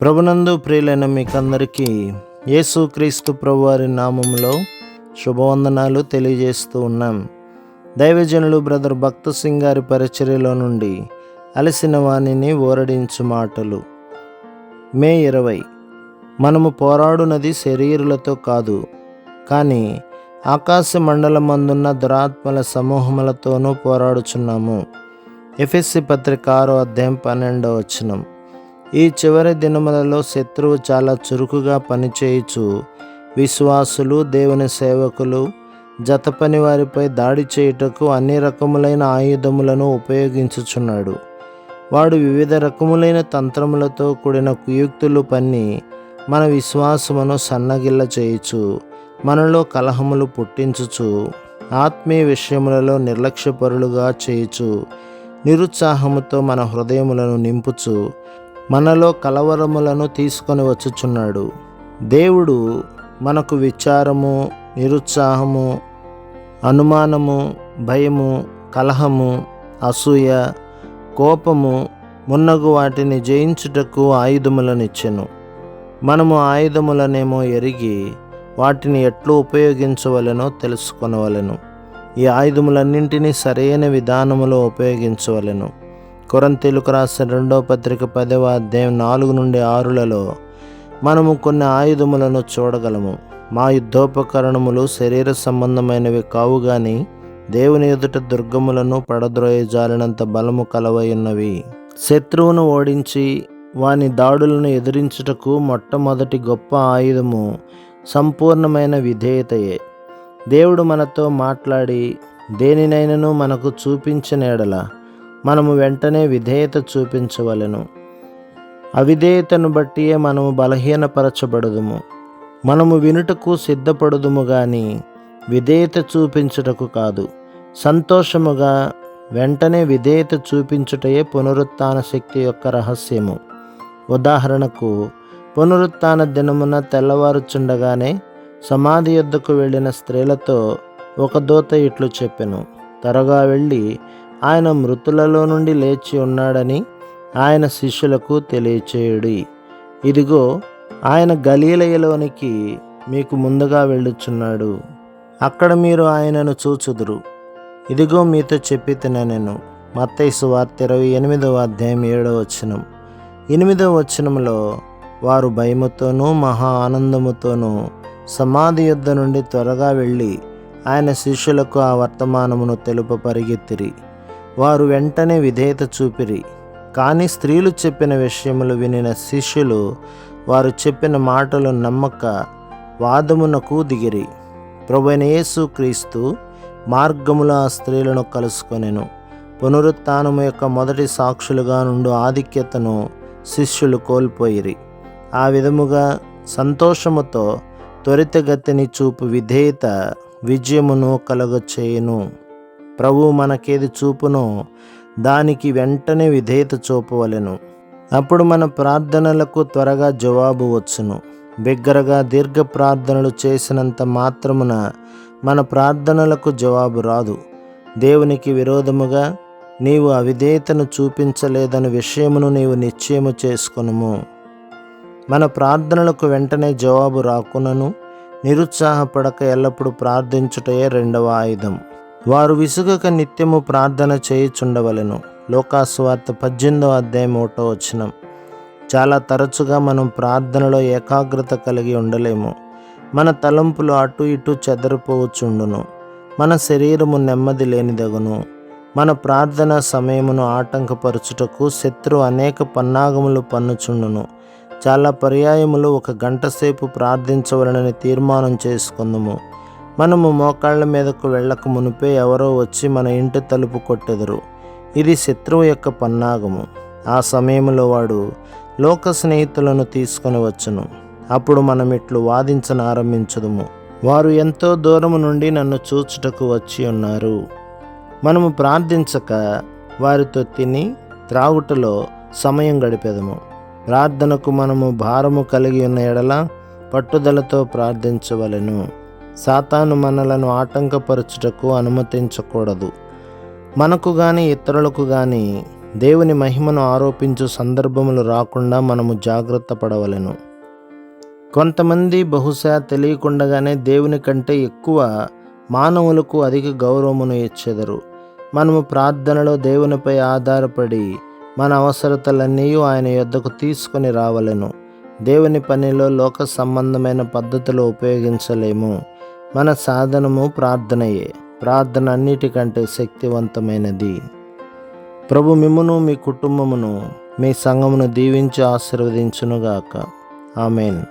ప్రభునందు ప్రియులైన మీకందరికీ యేసుక్రీస్తు ప్రభువారి నామంలో శుభవందనాలు తెలియజేస్తూ ఉన్నాం. దైవజనులు బ్రదర్ భక్త సింగ్ గారి పరిచర్యలో నుండి అలసిన వాణిని ఓరడించు మాటలు. మే ఇరవై. మనము పోరాడునది శరీరులతో కాదు కానీ ఆకాశ మండలమందున్న దురాత్మల సమూహములతోనూ పోరాడుచున్నాము. ఎఫ్ఎస్సి పత్రిక ఆరో అధ్యాయం పన్నెండో వచనం. ఈ చివరి దినములలో శత్రువు చాలా చురుకుగా పనిచేయుచు విశ్వాసులు దేవుని సేవకులు జత పని వారిపై దాడి చేయుటకు అన్ని రకములైన ఆయుధములను ఉపయోగించుచున్నాడు. వాడు వివిధ రకములైన తంత్రములతో కూడిన కుయుక్తులు పన్ని మన విశ్వాసమును సన్నగిల్ల చేయుచు మనలో కలహములు పుట్టించుచు ఆత్మీయ విషయములలో నిర్లక్ష్యపరులుగా చేయుచు నిరుత్సాహముతో మన హృదయములను నింపుచు మనలో కలవరములను తీసుకొని వచ్చుచున్నాడు. దేవుడు మనకు విచారము నిరుత్సాహము అనుమానము భయము కలహము అసూయ కోపము మున్నగు వాటిని జయించుటకు ఆయుధములనిచ్చెను. మనము ఆయుధములనేమో ఎరిగి వాటిని ఎట్లు ఉపయోగించవలెనో తెలుసుకొనవలెను. ఈ ఆయుధములన్నింటినీ సరైన విధానములో ఉపయోగించవలెను. కొరంతీలకు రాసిన రెండవ పత్రిక పదవ అధ్యాయం నాలుగు నుండి ఆరులలో మనము కొన్ని ఆయుధములను చూడగలము. మా యుద్ధోపకరణములు శరీర సంబంధమైనవి కావు గాని దేవుని ఎదుట దుర్గములను పడద్రోయజాలినంత బలము కలవై ఉన్నవి. శత్రువును ఓడించి వాని దాడులను ఎదిరించుటకు మొట్టమొదటి గొప్ప ఆయుధము సంపూర్ణమైన విధేయతయే. దేవుడు మనతో మాట్లాడి దేనినైనను మనకు చూపించిన ఎడల మనము వెంటనే విధేయత చూపించవలెను. అవిధేయతను బట్టియే మనము బలహీనపరచబడదుము. మనము వినుటకు సిద్ధపడదుము గాని విధేయత చూపించుటకు కాదు. సంతోషముగా వెంటనే విధేయత చూపించుటయే పునరుత్న శక్తి యొక్క రహస్యము. ఉదాహరణకు పునరుత్న దినమున తెల్లవారుచుండగానే సమాధి యొద్దకు వెళ్ళిన స్త్రీలతో ఒక దూత ఇట్లు చెప్పెను. త్వరగా వెళ్ళి ఆయన మృతులలో నుండి లేచి ఉన్నాడని ఆయన శిష్యులకు తెలియచేయుడి. ఇదిగో ఆయన గలీలయలోనికి మీకు ముందుగా వెళ్ళుచున్నాడు. అక్కడ మీరు ఆయనను చూచుదురు. ఇదిగో మీతో చెప్పి నేను. మత్తైసు వార్త ఇరవై ఎనిమిదవ అధ్యాయం ఏడవ వచనం. ఎనిమిదవ వచనంలో వారు భయముతోనూ మహా ఆనందముతోనూ సమాధి యుద్ధ నుండి త్వరగా వెళ్ళి ఆయన శిష్యులకు ఆ వర్తమానమును తెలుప పరిగెత్తిరి. వారు వెంటనే విధేయత చూపిరి. కానీ స్త్రీలు చెప్పిన విషయములు వినిన శిష్యులు వారు చెప్పిన మాటలు నమ్మక వాదమునకు దిగిరి. ప్రభుైన యేసు క్రీస్తు మార్గములో ఆ స్త్రీలను కలుసుకొనెను. పునరుత్నము యొక్క మొదటి సాక్షులుగా నుండి ఆధిక్యతను శిష్యులు కోల్పోయిరి. ఆ విధముగా సంతోషముతో త్వరితగతిని చూపు విధేయత విజయమును కలగచేయును. ప్రభు మనకేది చూపునో దానికి వెంటనే విధేయత చూపవలెను. అప్పుడు మన ప్రార్థనలకు త్వరగా జవాబు వచ్చును. బిగ్గరగా దీర్ఘ ప్రార్థనలు చేసినంత మాత్రమున మన ప్రార్థనలకు జవాబు రాదు. దేవునికి విరోధముగా నీవు అవిధేయతను చూపించలేదని విషయమును నీవు నిశ్చయము చేసుకునుము. మన ప్రార్థనలకు వెంటనే జవాబు రాకునను. నిరుత్సాహపడక ఎల్లప్పుడూ ప్రార్థించుటయే రెండవ ఆయుధం. వారు విసుగక నిత్యము ప్రార్థన చేయుచుండవలెను. లోకాస్వార్త పద్దెనిమిదో అధ్యాయం ఒకటో వచనం. చాలా తరచుగా మనం ప్రార్థనలో ఏకాగ్రత కలిగి ఉండలేము. మన తలంపులు అటు ఇటు చెదరిపోవచ్చుండును. మన శరీరము నెమ్మది లేనిదగును. మన ప్రార్థన సమయమును ఆటంకపరచుటకు శత్రు అనేక పన్నాగములు పన్నుచుండును. చాలా పర్యాయములు ఒక గంట సేపు ప్రార్థించవలనని తీర్మానం చేసుకుందాము. మనము మోకాళ్ళ మీదకు వెళ్ళక మునిపే ఎవరో వచ్చి మన ఇంటి తలుపు కొట్టెదరు. ఇది శత్రువు యొక్క పన్నాగము. ఆ సమయంలో వాడు లోక స్నేహితులను తీసుకొని వచ్చును. అప్పుడు మనం ఇట్లు వాదించను ఆరంభించదుము. వారు ఎంతో దూరము నుండి నన్ను చూచుటకు వచ్చి ఉన్నారు. మనము ప్రార్థించక వారితో తిని త్రాగుటలో సమయం గడిపెదము. ప్రార్థనకు మనము భారము కలిగి ఉన్న ఎడల పట్టుదలతో ప్రార్థించవలెను. సాతాను మనలను ఆటంకపరచుటకు అనుమతించకూడదు. మనకు కానీ ఇతరులకు కానీ దేవుని మహిమను ఆరోపించు సందర్భములు రాకుండా మనము జాగ్రత్త పడవలెను. కొంతమంది బహుశా తెలియకుండగానే దేవుని కంటే ఎక్కువ మానవులకు అధిక గౌరవమును ఇచ్చెదరు. మనము ప్రార్థనలో దేవునిపై ఆధారపడి మన అవసరతలన్నీ ఆయన యొద్దకు తీసుకొని రావలెను. దేవుని పనిలో లోక సంబంధమైన పద్ధతులు ఉపయోగించలేము. మన సాధనము ప్రార్థనయే. ప్రార్థన అన్నిటికంటే శక్తివంతమైనది. ప్రభు మిమ్మును మీ కుటుంబమును మీ సంఘమును దీవించి ఆశీర్వదించునుగాక. ఆమెన్.